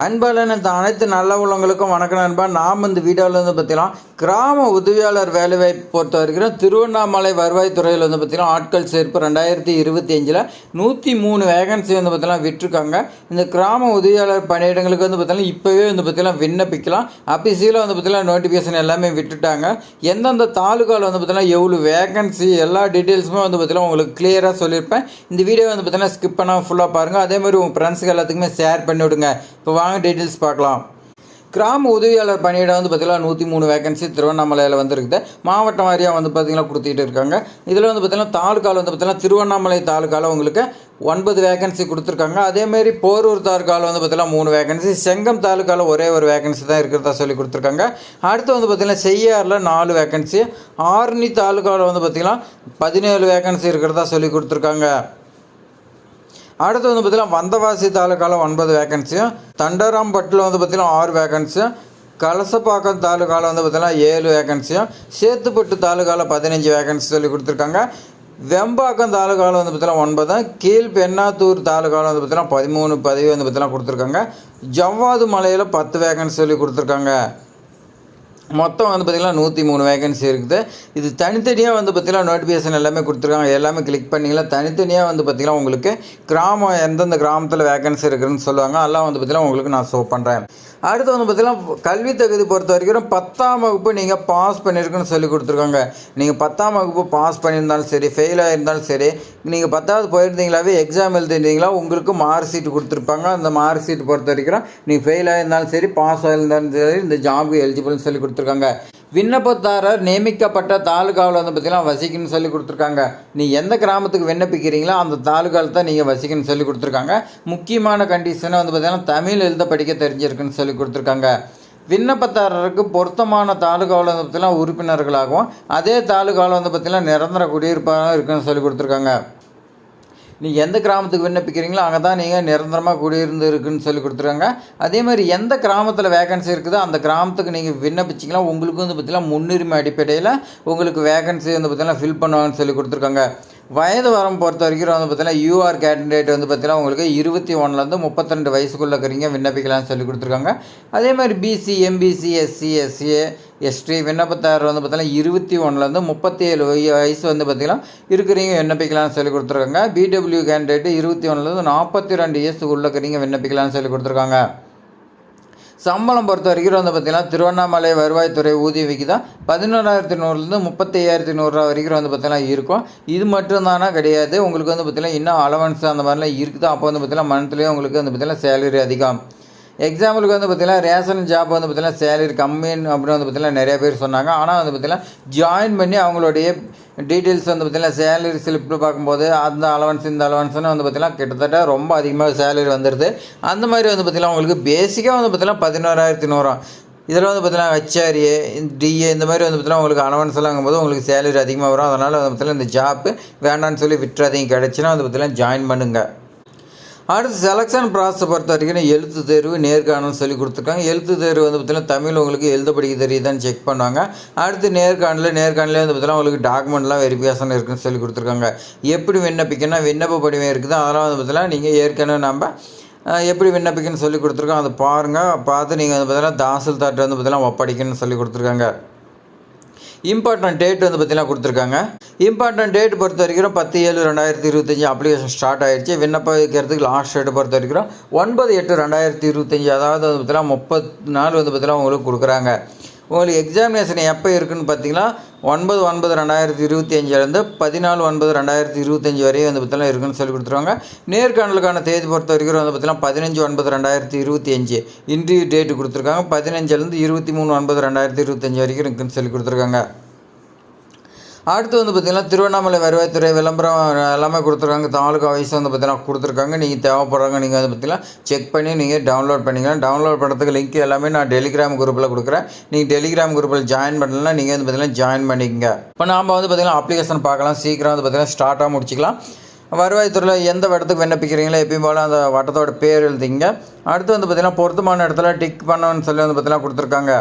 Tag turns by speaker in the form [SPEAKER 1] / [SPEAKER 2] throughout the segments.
[SPEAKER 1] அன்பாளன் இந்த அனைத்து நல்ல உள்ளவங்களுக்கும் வணக்கம் நண்பா. நாம் இந்த வீடியோவில் வந்து பார்த்தீங்கன்னா கிராம உதவியாளர் வேலைவாய்ப்பு பொறுத்த வரைக்கும் திருவண்ணாமலை வருவாய்த்துறையில் வந்து பார்த்தீங்கன்னா ஆட்கள் சேர்ப்பு ரெண்டாயிரத்தி இருபத்தி அஞ்சில் நூற்றி மூணு வேகன்சி வந்து பார்த்தீங்கன்னா விட்டுருக்காங்க. இந்த கிராம உதவியாளர் பணியிடங்களுக்கு வந்து பார்த்தீங்கன்னா இப்போவே வந்து பார்த்தீங்கன்னா விண்ணப்பிக்கலாம். அபிசியில் வந்து பார்த்தீங்கன்னா நோட்டிஃபிகேஷன் எல்லாமே விட்டுட்டாங்க. எந்தெந்த தாலுக்காவில் வந்து பார்த்தீங்கன்னா எவ்வளோ வேகன்சி எல்லா டீட்டெயில்ஸுமே வந்து பார்த்தீங்கன்னா உங்களுக்கு கிளியராக சொல்லியிருப்பேன் இந்த வீடியோ வந்து பார்த்தீங்கன்னா ஸ்கிப் பண்ணால் ஃபுல்லாக பாருங்கள் அதே மாதிரி உங்கள் ஃப்ரெண்ட்ஸுக்கு எல்லாத்துக்குமே ஷேர் பண்ணி விடுங்க. இப்போ வாங்க டீட்டெயில்ஸ் பார்க்கலாம். கிராம உதவியாளர் பணியிடம் வந்து பார்த்தீங்கன்னா நூற்றி மூணு வேகன்சி திருவண்ணாமலையில் வந்துருக்குது. மாவட்டம் வாரியாக வந்து பார்த்தீங்கன்னா கொடுத்துட்டு இருக்காங்க. இதில் வந்து பார்த்திங்கன்னா தாலுக்காவில் வந்து பார்த்திங்கன்னா திருவண்ணாமலை தாலுக்காவில் உங்களுக்கு ஒன்பது வேகன்சி கொடுத்துருக்காங்க. அதேமாரி போரூர் தாலுக்காவில் வந்து பார்த்திங்கன்னா மூணு வேகன்சி செங்கம் தாலுக்காவில் ஒரே ஒரு வேகன்சி தான் இருக்கிறதா சொல்லி கொடுத்துருக்காங்க. அடுத்து வந்து பார்த்திங்கன்னா செய்யாரில் நாலு வேகன்சி ஆர்னி தாலுக்காவில் வந்து பார்த்திங்கன்னா பதினேழு வேகன்சி இருக்கிறதா சொல்லி கொடுத்துருக்காங்க. அடுத்து வந்து பார்த்தீங்கன்னா வந்தவாசி தாலுக்காவில் ஒன்பது வேகன்சியும் தண்டராம்பட்டில் வந்து பார்த்திங்கன்னா ஆறு வேகன்சியும் கலசப்பாக்கம் தாலுக்காவில் வந்து பார்த்திங்கன்னா ஏழு வேகன்சியும் சேத்துப்பட்டு தாலுக்காவில் பதினஞ்சு வேகன்சி சொல்லி கொடுத்துருக்காங்க. வெம்பாக்கம் தாலுக்காவில் வந்து பார்த்தீங்கன்னா ஒன்பதும் கீழ் பெண்ணாத்தூர் தாலுக்காவில் வந்து பார்த்தீங்கன்னா பதிமூணு பதவி வந்து பார்த்தீங்கன்னா கொடுத்துருக்காங்க. ஜவ்வாது மலையில் பத்து வேகன்சி சொல்லி கொடுத்துருக்காங்க. மொத்தம் வந்து பார்த்திங்கன்னா நூற்றி மூணு வேகன்சி இருக்குது. இது தனித்தனியாக வந்து பார்த்திங்கன்னா நோட்டிஃபிகேஷன் எல்லாமே கொடுத்துருக்காங்க. எல்லாமே கிளிக் பண்ணிங்களா தனித்தனியாக வந்து பார்த்திங்கன்னா உங்களுக்கு கிராமம் எந்தெந்த கிராமத்தில் வேகன்சி இருக்குதுன்னு சொல்லுவாங்க. அதெல்லாம் வந்து பார்த்திங்கன்னா உங்களுக்கு நான் ஷோ பண்ணுறேன் அடுத்து வந்து பார்த்திங்கன்னா கல்வி தகுதி பொறுத்த வரைக்கும் பத்தாம் வகுப்பு நீங்கள் பாஸ் பண்ணியிருக்குன்னு சொல்லி கொடுத்துருக்காங்க. நீங்கள் பத்தாம் வகுப்பு பாஸ் பண்ணியிருந்தாலும் சரி ஃபெயில் ஆகிருந்தாலும் சரி நீங்கள் பத்தாவது போயிருந்தீங்களாவே எக்ஸாம் எழுதிருந்தீங்களா உங்களுக்கு மார்க் ஷீட் கொடுத்துருப்பாங்க. அந்த மார்க் ஷீட் பொறுத்த வரைக்கும் நீங்கள் ஃபெயில் ஆகியிருந்தாலும் சரி பாஸ் ஆகிருந்தாலும் சரி இந்த ஜாபுக்கு எலிஜிபிள்னு சொல்லி கொடுத்துருக்காங்க. விண்ணப்பதாரர் நியமிக்கப்பட்ட தாலுகாவில் வந்து பார்த்தீங்கன்னா வசிக்குன்னு சொல்லி கொடுத்துருக்காங்க. நீ எந்த கிராமத்துக்கு விண்ணப்பிக்கிறீங்களோ அந்த தாலுகாவில் தான் நீங்கள் வசிக்குன்னு சொல்லி கொடுத்துருக்காங்க. முக்கியமான கண்டிஷனை வந்து பார்த்தீங்கன்னா தமிழ் எழுத படிக்க தெரிஞ்சிருக்குன்னு சொல்லி கொடுத்துருக்காங்க. விண்ணப்பதாரருக்கு பொருத்தமான தாலுகாவில் வந்து பார்த்தீங்கன்னா உறுப்பினர்களாகவும் அதே தாலுகாவில் வந்து பார்த்தீங்கன்னா நிரந்தர குடியிருப்பாகவும் இருக்குன்னு சொல்லி கொடுத்துருக்காங்க. நீங்கள் எந்த கிராமத்துக்கு விண்ணப்பிக்கிறீங்களோ அங்கே தான் நீங்கள் நிரந்தரமாக குடியிருந்து இருக்குன்னு சொல்லி கொடுத்துருக்காங்க. அதே மாதிரி எந்த கிராமத்தில் வேகன்சி இருக்குதோ அந்த கிராமத்துக்கு நீங்கள் விண்ணப்பிச்சிங்களா? உங்களுக்கு வந்து பார்த்தீங்கன்னா முன்னுரிமை அடிப்படையில் உங்களுக்கு வேகன்சி வந்து பார்த்தீங்கன்னா ஃபில் பண்ணுவாங்கன்னு சொல்லி கொடுத்துருக்காங்க. வயது வரம் பொறுத்த வரைக்கும் வந்து பார்த்தீங்கன்னா யூஆர் கேண்டிடேட் வந்து பார்த்தீங்கன்னா உங்களுக்கு இருபத்தி ஒன்றுலேருந்து முப்பத்திரெண்டு வயசுக்குள்ளே இருக்கிறீங்க விண்ணப்பிக்கலாம்னு சொல்லி கொடுத்துருக்காங்க. அதே மாதிரி BC MBC SC SCA ST விண்ணப்பத்தார் வந்து பார்த்தீங்கன்னா இருபத்தி ஒன்றுலேருந்து முப்பத்தி ஏழு வயசு வந்து பார்த்தீங்கன்னா இருக்கிறீங்க விண்ணப்பிக்கலாம்னு சொல்லி கொடுத்துருக்காங்க. பிடபிள்யூ கேண்டிடேட் இருபத்தி ஒன்றுலேருந்து நாற்பத்தி ரெண்டு இயர்ஸுக்குள்ளே இருக்கிறீங்க விண்ணப்பிக்கலாம்னு சொல்லி கொடுத்துருக்காங்க. சம்பளம் பொறுத்த வரைக்கும் வந்து பார்த்திங்கன்னா திருவண்ணாமலை வருவாய்த்துறை ஊதிய விகிதம் பதினோராயிரத்தி நூறுலேருந்து முப்பத்தி ஐயாயிரத்தி நூறுரூவா வரைக்கும் வந்து பார்த்திங்கன்னா இருக்கும். இது மட்டும்தானா கிடையாது. உங்களுக்கு வந்து பார்த்திங்கன்னா இன்னும் அலவன்ஸ் அந்த மாதிரிலாம் இருக்குது? அப்போ வந்து பார்த்திங்கன்னா மந்த்லியும் உங்களுக்கு வந்து பார்த்திங்கன்னா சேலரி அதிகம். எக்ஸாம்பிளுக்கு வந்து பார்த்திங்கன்னா ரேஷன் ஜாப் வந்து பார்த்திங்கன்னா சேலரி கம்மின்னு அப்படின்னு வந்து பார்த்திங்கன்னா நிறைய பேர் சொன்னாங்க ஆனால் வந்து பார்த்திங்கன்னா ஜாயின் பண்ணி அவங்களுடைய டீட்டெயில்ஸ் வந்து பார்த்திங்கன்னா சேலரி ஸ்லிப்பில் பார்க்கும்போது அந்த அலவன்ஸ் இந்த அலவன்ஸ்னு வந்து பார்த்திங்கன்னா கிட்டத்தட்ட ரொம்ப அதிகமாக சேலரி வந்துடுது அந்த மாதிரி வந்து பார்த்திங்கன்னா உங்களுக்கு பேசிக்காக வந்து பார்த்திங்கன்னா பதினோராயிரத்தி நூறுரூவா இதில் வந்து பார்த்தீங்கன்னா ஹெச்ஆர்ஏ டிஏ இந்த மாதிரி வந்து பார்த்தீங்கன்னா உங்களுக்கு அலவன்ஸ் எல்லாங்கும்போது உங்களுக்கு சேலரி அதிகமாக வரும் அதனால் வந்து பார்த்தீங்கன்னா இந்த ஜாப்பு வேண்டாம்னு சொல்லி விட்டுறாதீங்க கிடச்சினா வந்து பார்த்தீங்கன்னா ஜாயின் பண்ணுங்கள் அடுத்து செலெக்ஷன் ப்ராசஸை பொறுத்த வரைக்கும் எழுத்து தேர்வு நேர்காணல் சொல்லி கொடுத்துருக்காங்க. எழுத்து தேர்வு வந்து பார்த்திங்கன்னா தமிழ் உங்களுக்கு எழுத படிக்க தெரியுதான்னு செக் பண்ணுவாங்க. அடுத்து நேர்காணல் நேர்காணலே வந்து பார்த்திங்கன்னா உங்களுக்கு டாக்குமெண்ட்லாம் வெரிஃபிகேஷன் இருக்குன்னு சொல்லி கொடுத்துருக்காங்க. எப்படி விண்ணப்பிக்கணும் விண்ணப்ப படிவம் இருக்குது. அதெல்லாம் வந்து பார்த்திங்கன்னா நீங்கள் ஏற்கனவே நம்ம எப்படி விண்ணப்பிக்கணும்னு சொல்லி கொடுத்துருக்கோம். அதை பாருங்கள் பார்த்து நீங்கள் வந்து பார்த்திங்கன்னா தாசில்தார்ட்ட வந்து பார்த்திங்கன்னா ஒப்படைக்கணும்னு சொல்லி கொடுத்துருக்காங்க. இம்பார்ட்டன்ட் டேட் வந்து பார்த்தீங்கன்னா கொடுத்துருக்காங்க. இம்பார்ட்டன்ட் டேட் பொறுத்த வரைக்கும் பத்து ஏழு ரெண்டாயிரத்தி இருபத்தஞ்சி அப்ளிகேஷன் ஸ்டார்ட் ஆயிடுச்சு விண்ணப்பிக்கிறதுக்கு லாஸ்ட் டேட் பொறுத்த வரைக்கும் ஒன்பது எட்டு ரெண்டாயிரத்தி இருபத்தஞ்சி அதாவது வந்து பார்த்தீங்கன்னா முப்பத்தி நாலு வந்து பார்த்தீங்கன்னா உங்களுக்கு கொடுக்குறாங்க. உங்களுக்கு எக்ஸாமினேஷன் எப்போ இருக்குதுன்னு பார்த்தீங்கன்னா ஒன்பது ஒன்பது ரெண்டாயிரத்தி இருபத்தி அஞ்சுலேருந்து பதினாலு ஒன்பது ரெண்டாயிரத்தி இருபத்தஞ்சி வரையும் வந்து பார்த்தீங்கன்னா இருக்குன்னு சொல்லி கொடுத்துருவாங்க. நேர்காணலுக்கான தேதி பொறுத்த வரைக்கும் வந்து பார்த்தீங்கன்னா பதினஞ்சு ஒன்பது ரெண்டாயிரத்தி இருபத்தி அஞ்சு. இன்டர்வியூ டேட்டு கொடுத்துருக்காங்க. பதினஞ்சுலேருந்து இருபத்தி மூணு ஒன்பது ரெண்டாயிரத்தி இருபத்தஞ்சி வரைக்கும் இருக்குன்னு சொல்லி கொடுத்துருக்காங்க. அடுத்து வந்து பார்த்திங்கன்னா திருவண்ணாமலை வருவாய்த்துறை விளம்பரம் எல்லாமே கொடுத்துருக்காங்க. தாலுக்கா வயசு வந்து பார்த்திங்கன்னா கொடுத்துருக்காங்க. நீங்கள் தேவைப்படுறாங்க நீங்கள் வந்து பார்த்திங்கன்னா செக் பண்ணி நீங்கள் டவுன்லோட் பண்ணிக்கலாம். டவுன்லோட் பண்ணுறதுக்கு லிங்க் எல்லாமே நான் டெலிகிராம் குரூப்பில் கொடுக்குறேன். நீங்கள் டெலிகிராம் குரூப்பில் ஜாயின் பண்ணலாம் நீங்கள் வந்து பார்த்திங்கன்னா ஜாயின் பண்ணிக்கங்க. இப்போ நாம் வந்து பார்த்திங்கன்னா அப்ளிகேஷன் பார்க்கலாம். சீக்கிரம் வந்து பார்த்திங்கன்னா ஸ்டார்ட்டாக முடிச்சிக்கலாம். வருவாய்த்துறையில் எந்த இடத்துக்கு விண்ணப்பிக்கிறீங்களோ எப்பயும் போல் அந்த வட்டத்தோட பேர் எழுதிங்க அடுத்து வந்து பார்த்திங்கன்னா பொருத்தமான இடத்துல டிக் பண்ணணும்னு சொல்லி வந்து பார்த்திங்கன்னா கொடுத்துருக்காங்க.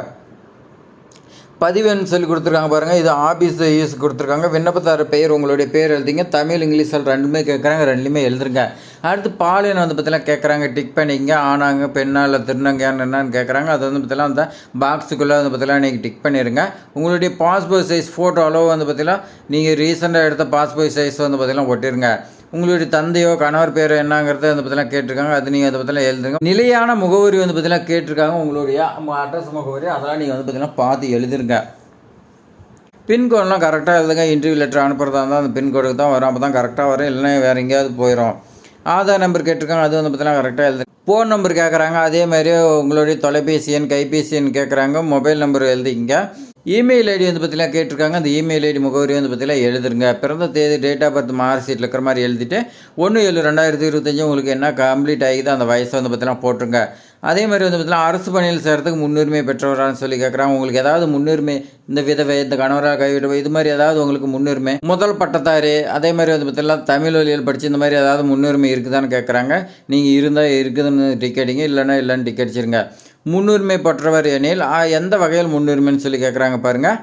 [SPEAKER 1] பதிவுன்னு சொல்லி கொடுத்துருக்காங்க பாருங்கள் இது ஆஃபீஸ் யூஸ் கொடுத்துருக்காங்க. விண்ணப்பத்தார பெயர் உங்களுடைய பேர் எழுதிங்க. தமிழ் இங்கிலீஷில் ரெண்டுமே கேட்குறாங்க ரெண்டுமே எழுதுருங்க அடுத்து பாலியல் வந்து பார்த்தீங்கன்னா கேட்குறாங்க. டிக் பண்ணிங்க ஆனாங்க பெண்ணா இல்லை என்னென்னு என்னன்னு கேட்குறாங்க. அது வந்து பார்த்தீங்கன்னா அந்த பாக்ஸுக்குள்ளே வந்து பார்த்தீங்கன்னா நீங்கள் டிக் பண்ணிடுங்க உங்களுடைய பாஸ்போர்ட் சைஸ் ஃபோட்டோ அளவு வந்து பார்த்தீங்கன்னா நீங்கள் ரீசெண்டாக எடுத்த பாஸ்போர்ட் சைஸ் வந்து பார்த்தீங்கன்னா ஒட்டிருங்க. உங்களுடைய தந்தையோ கணவர் பேரோ என்னங்கிறத வந்து பார்த்தீங்கன்னா கேட்டிருக்காங்க. அது நீங்கள் அதை பற்றிலாம் எழுதுங்க நிலையான முகவரி வந்து பார்த்தீங்கன்னா கேட்டிருக்காங்க. உங்களுடைய அட்ரஸ் முகவரி அதெல்லாம் நீங்கள் வந்து பார்த்தீங்கன்னா பார்த்து எழுதிருங்க. பின்கோடெலாம் கரெக்டாக எழுதுங்க. இன்டர்வியூ லெட்டர் அனுப்புகிறதா இருந்தால் அந்த பின்கோடுக்கு தான் வரும். அப்போ தான் கரெக்டாக வரும். இல்லைன்னா வேறு எங்கேயாவது போயிடும் ஆதார் நம்பர் கேட்டிருக்காங்க. அது வந்து பார்த்தீங்கன்னா கரெக்டாக எழுது ஃபோன் நம்பர் கேட்குறாங்க அதே மாதிரி உங்களுடைய தொலைபேசி எண் கைபேசி எண் கேட்குறாங்க மொபைல் நம்பர் எழுதிங்க. இமெயில் ஐடி வந்து பார்த்தீங்கன்னா கேட்டிருக்காங்க. அந்த இமெயில் ஐடி முகவரி வந்து பார்த்தீங்கன்னா எழுதுருங்க. பிறந்த தேதி டேட் ஆஃப் பர்த் மார்க் ஷீட்டில் இருக்கிற மாதிரி எழுதிட்டு ஒன்று ஏழு ரெண்டாயிரத்தி இருபத்தஞ்சு உங்களுக்கு என்ன கம்ப்ளீட் ஆகிது அந்த வயசை வந்து பார்த்தீங்கன்னா போட்டுருங்க. அதே மாதிரி வந்து பார்த்தீங்கன்னா அரசு பணியில் சேர்றதுக்கு முன்னுரிமை பெற்றவரான்னு சொல்லி கேட்குறாங்க உங்களுக்கு ஏதாவது முன்னுரிமை இந்த விதவை இந்த கணவராக கைவிடவை இது மாதிரி ஏதாவது உங்களுக்கு முன்னுரிமை முதல் பட்டத்தாரு அதே மாதிரி வந்து பார்த்தீங்கன்னா தமிழ் வழியில் படித்து இந்த மாதிரி ஏதாவது முன்னுரிமை இருக்குதான்னு கேட்குறாங்க நீங்கள் இருந்தால் இருக்குதுன்னு டிக்கெட்டிங்க இல்லைன்னா இல்லைன்னு டிக்கெட் முன்னுரிமை பெற்றவர் எனில் எந்த வகையில் முன்னுரிமைன்னு சொல்லி கேட்குறாங்க பாருங்கள்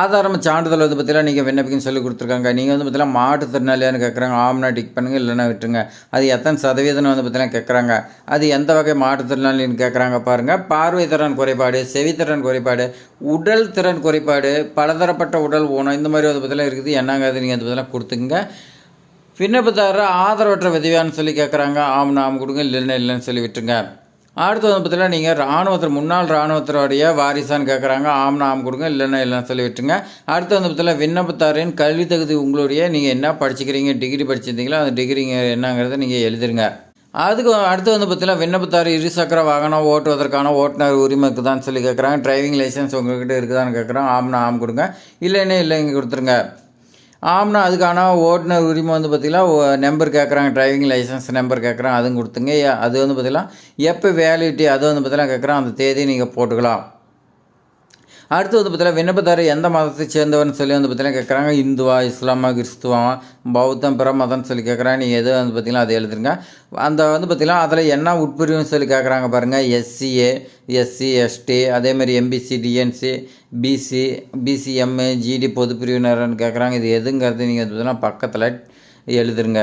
[SPEAKER 1] ஆதாரம் சான்றிதழ் வந்து பார்த்தீங்கன்னா நீங்கள் விண்ணப்பிக்கன்னு சொல்லி கொடுத்துருக்காங்க. நீங்கள் வந்து பார்த்தீங்கன்னா மாற்றுத்திறனாளியான்னு கேட்குறாங்க ஆம்னா டிக் பண்ணுங்க இல்லைன்னா விட்டுருங்க. அது எத்தனை சதவீதம் வந்து பார்த்தீங்கன்னா கேட்குறாங்க அது எந்த வகை மாற்றுத்திறனாளின்னு கேட்குறாங்க பாருங்கள் பார்வை திறன் குறைபாடு செவித்திறன் குறைபாடு உடல் திறன் குறைபாடு பலதரப்பட்ட உடல் ஊனம் இந்த மாதிரி வந்து பார்த்தீங்கன்னா இருக்குது. என்னங்க அது? நீங்கள் வந்து பார்த்தீங்கன்னா கொடுத்துங்க விண்ணப்பதாரர் ஆதரவற்ற விதவியான்னு சொல்லி கேட்குறாங்க ஆம்னா ஆம் கொடுங்க இல்லைன்னா இல்லைன்னு சொல்லி விட்டுருங்க. அடுத்து வந்து பார்த்தீங்கன்னா நீங்கள் இராணுவத்தில் முன்னாள் இராணுவத்தினுடைய வாரிசான்னு கேட்குறாங்க ஆம்னா ஆம் கொடுங்க இல்லைன்னா இல்லைன்னு சொல்லி விட்டுருங்க. அடுத்து வந்து பார்த்தீங்கன்னா விண்ணப்பத்தாரின் கல்வி தகுதி உங்களுடைய. நீங்கள் என்ன படிச்சுக்கிறீங்க டிகிரி படிச்சிருந்தீங்களோ அந்த டிகிரிங்க என்னங்கிறத நீங்கள் எழுதிருங்க. அதுக்கு அடுத்து வந்து பார்த்தீங்கன்னா விண்ணப்பத்தார் இருசக்கர வாகனம் ஓட்டுவதற்கான ஓட்டுநர் உரிமை இருக்குதான்னு சொல்லி கேட்குறாங்க டிரைவிங் லைசன்ஸ் உங்கள்கிட்ட இருக்குதான்னு கேட்குறாங்க ஆம்னா ஆம் கொடுங்க. இல்லைன்னா இல்லைங்க கொடுத்துருங்க. ஆம்னா அதுக்கான ஓட்டுநர் உரிமை வந்து பார்த்திங்கன்னா நம்பர் கேட்குறாங்க டிரைவிங் லைசன்ஸ் நம்பர் கேட்குறாங்க அதுவும் கொடுத்துங்க. ஏ- அது வந்து பார்த்திங்கன்னா எப்போ வேலிட்டி அது வந்து பார்த்திங்கன்னா கேட்குறாங்க அந்த தேதி நீங்கள் போட்டுக்கலாம். அடுத்து வந்து பார்த்தீங்கன்னா விண்ணப்பதாரர் எந்த மதத்தை சேர்ந்தவர்னு சொல்லி வந்து பார்த்தீங்கன்னா கேட்குறாங்க இந்துவா இஸ்லாமா கிறிஸ்துவா பௌத்தம் பிற மதம்னு சொல்லி கேட்குறாங்க நீங்கள் எது வந்து பார்த்தீங்கன்னா அதை எழுதுருங்க. அந்த வந்து பார்த்தீங்கன்னா அதில் என்ன உட்பிரிவுன்னு சொல்லி கேட்குறாங்க பாருங்கள் எஸ்சிஏ எஸ்சி எஸ்டி அதேமாதிரி MBC DNC BC BCM GT பொது பிரிவினர்னு கேட்குறாங்க இது எதுங்கிறது நீங்கள் பார்த்தீங்கன்னா பக்கத்தில் எழுதுருங்க.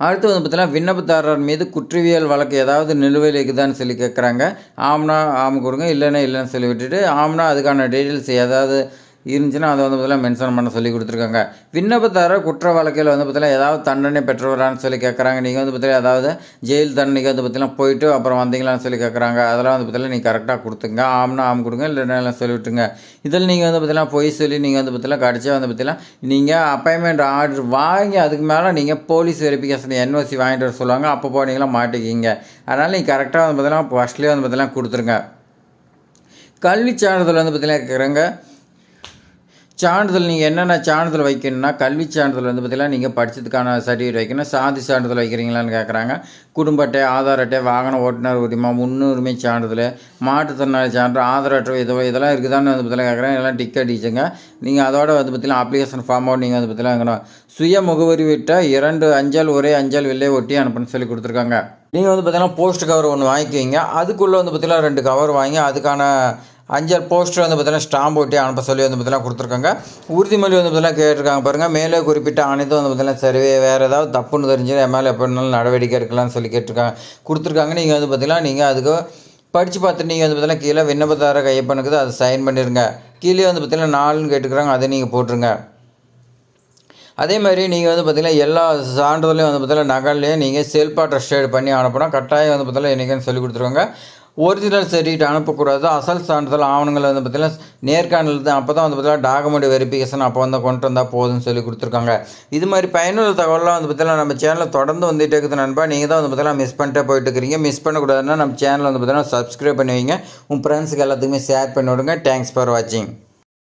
[SPEAKER 1] அடுத்து வந்து பார்த்தீங்கன்னா விண்ணப்பதாரர் மீது குற்றவியல் வழக்கு ஏதாவது நிலுவையில் இருக்குதான்னு சொல்லி கேட்குறாங்க ஆம்னா ஆம் கொடுங்க இல்லைன்னா இல்லைன்னு சொல்லி விட்டுட்டு ஆம்னா அதுக்கான டீட்டெயில்ஸ் ஏதாவது இருந்துச்சுன்னா அதை வந்து பார்த்தீங்கன்னா மென்ஷன் பண்ண சொல்லி கொடுத்துருக்காங்க விண்ணப்பதாரர் குற்ற வழக்கில் வந்து பார்த்தீங்கன்னா ஏதாவது தண்டனை பெற்றவரான்னு சொல்லி கேட்குறாங்க நீங்கள் வந்து பார்த்தீங்கன்னா ஏதாவது ஜெயில் தண்டனைக்கு வந்து பார்த்தீங்கன்னா போயிட்டு அப்புறம் வந்தீங்களான்னு சொல்லி கேட்குறாங்க அதெல்லாம் வந்து பார்த்தீங்கன்னா நீங்கள் கரெக்டாக கொடுத்துங்க ஆம்னா ஆம் கொடுங்க இல்லைன்னா இல்லை சொல்லி விட்டுருங்க இதில் நீங்கள் வந்து பார்த்தீங்கன்னா பொய் சொல்லி நீங்கள் வந்து பார்த்தீங்கன்னா கடைசியாக வந்து பார்த்தீங்கன்னா நீங்கள் அப்பாயின்மெண்ட் ஆர்டர் வாங்கி அதுக்கு மேலே நீங்கள் போலீஸ் வெரிஃபிகேஷன் என்ஓசி வாங்கிட்டு வர சொல்லுவாங்க அப்போ போனீங்களா மாட்டிக்கிங்க அதனால் நீங்கள் கரெக்டாக வந்து பார்த்தீங்கன்னா ஃபஸ்ட்லேயே வந்து பார்த்தீங்கன்னா கொடுத்துருங்க கல்வி சான்றிதழ் வந்து பார்த்தீங்கன்னா கேட்குறாங்க சான்றிதழ் நீங்கள் என்னென்ன சான்றிதழ் வைக்கணும்னா கல்வி சான்றிதழ் வந்து பார்த்தீங்கன்னா நீங்கள் படித்ததுக்கான சர்டிஃபிகேட் வைக்கணும். சாதி சான்றிதழ் வைக்கிறீங்களான்னு கேட்குறாங்க குடும்ப அட்டை ஆதார் அட்டை வாகன ஓட்டுநர் உரிமை முன்னுரிமை சான்றிதழ் மாற்றுத்திறனாளி சான்று ஆதார் அட்டை இது இதெல்லாம் இருக்குதான்னு வந்து பார்த்தீங்கன்னா கேட்குறாங்க இதெல்லாம் டிக்கெட் அடிச்சுங்க. நீங்கள் அதோட வந்து பார்த்திங்கன்னா அப்ளிகேஷன் ஃபார்மோட நீங்கள் வந்து பார்த்தீங்கன்னா சுய முகவரி விட்ட இரண்டு அஞ்சல் ஒரே அஞ்சல் வில்லை ஒட்டி அனுப்புன்னு சொல்லி கொடுத்துருக்காங்க. நீங்கள் வந்து பார்த்திங்கன்னா போஸ்ட் கவர் ஒன்று வாங்கிக்குவீங்க அதுக்குள்ளே வந்து பார்த்திங்கன்னா ரெண்டு கவர் வாங்கி அதுக்கான அஞ்சல் போஸ்டர் வந்து பார்த்தீங்கன்னா ஸ்டாம்ப் ஒட்டி அனுப்ப சொல்லி வந்து பார்த்தீங்கன்னா கொடுத்துருக்காங்க. உறுதிமொழி வந்து பார்த்தீங்கன்னா கேட்டிருக்காங்க பாருங்கள் மேலே குறிப்பிட்ட அனைத்தும் வந்து பார்த்தீங்கன்னா சரி வேறு ஏதாவது தப்புன்னு தெரிஞ்சு என் மேலே எப்படினாலும் நடவடிக்கை எடுக்கலாம்னு சொல்லி கேட்டிருக்காங்க. கொடுத்துருக்காங்க. நீங்கள் வந்து பார்த்தீங்கன்னா நீங்கள் அதுக்கு படித்து பார்த்துட்டு நீங்கள் வந்து பார்த்தீங்கன்னா கீழே விண்ணப்பதார கையப்பனுக்குது அதை சைன் பண்ணிடுங்க கீழே வந்து பார்த்தீங்கன்னா நாலுன்னு கேட்டுக்கிறாங்க. அதை நீங்கள் போட்டுருங்க. அதே மாதிரி நீங்கள் வந்து பார்த்தீங்கன்னா எல்லா சான்றிதழையும் வந்து பார்த்தீங்கன்னா நகல்லையும் நீங்கள் செல்ஃபாக அட்டஸ்டேட் பண்ணி அனுப்பினா கட்டாயம் வந்து பார்த்தீங்கன்னா என்றைக்குன்னு சொல்லி கொடுத்துருவாங்க. ஒரிஜினல் சர்டிஃபிகேட் அனுப்பக்கூடாது. அசல் சான்றிதழ் ஆவணங்கள் வந்து பார்த்தீங்கன்னா நேர்காணல் தான். அப்போ தான் வந்து பார்த்தீங்கன்னா டாக்குமெண்ட் வெரிஃபிகேஷன் அப்போ வந்து கொண்டு வந்தால் போதும்னு சொல்லி கொடுத்துருக்காங்க. இது மாதிரி பயனுள்ள தகவலாம் வந்து பார்த்தீங்கன்னா நம்ம சேனலில் தொடர்ந்து வந்துட்டே இருக்குது நண்பா. நீங்கள் தான் வந்து பார்த்தீங்கன்னா மிஸ் பண்ணிட்டே போயிட்டு இருக்கிறீங்க. மிஸ் பண்ணக்கூடாதுன்னா நம்ம சேனல் வந்து பார்த்தீங்கன்னா சப்ஸ்கிரைப் பண்ணி வைங்க. உங்கள் ஃப்ரெண்ட்ஸுக்கு எல்லாத்துக்குமே ஷேர் பண்ணி விடுங்க. தேங்க்ஸ் ஃபார் வாட்சிங்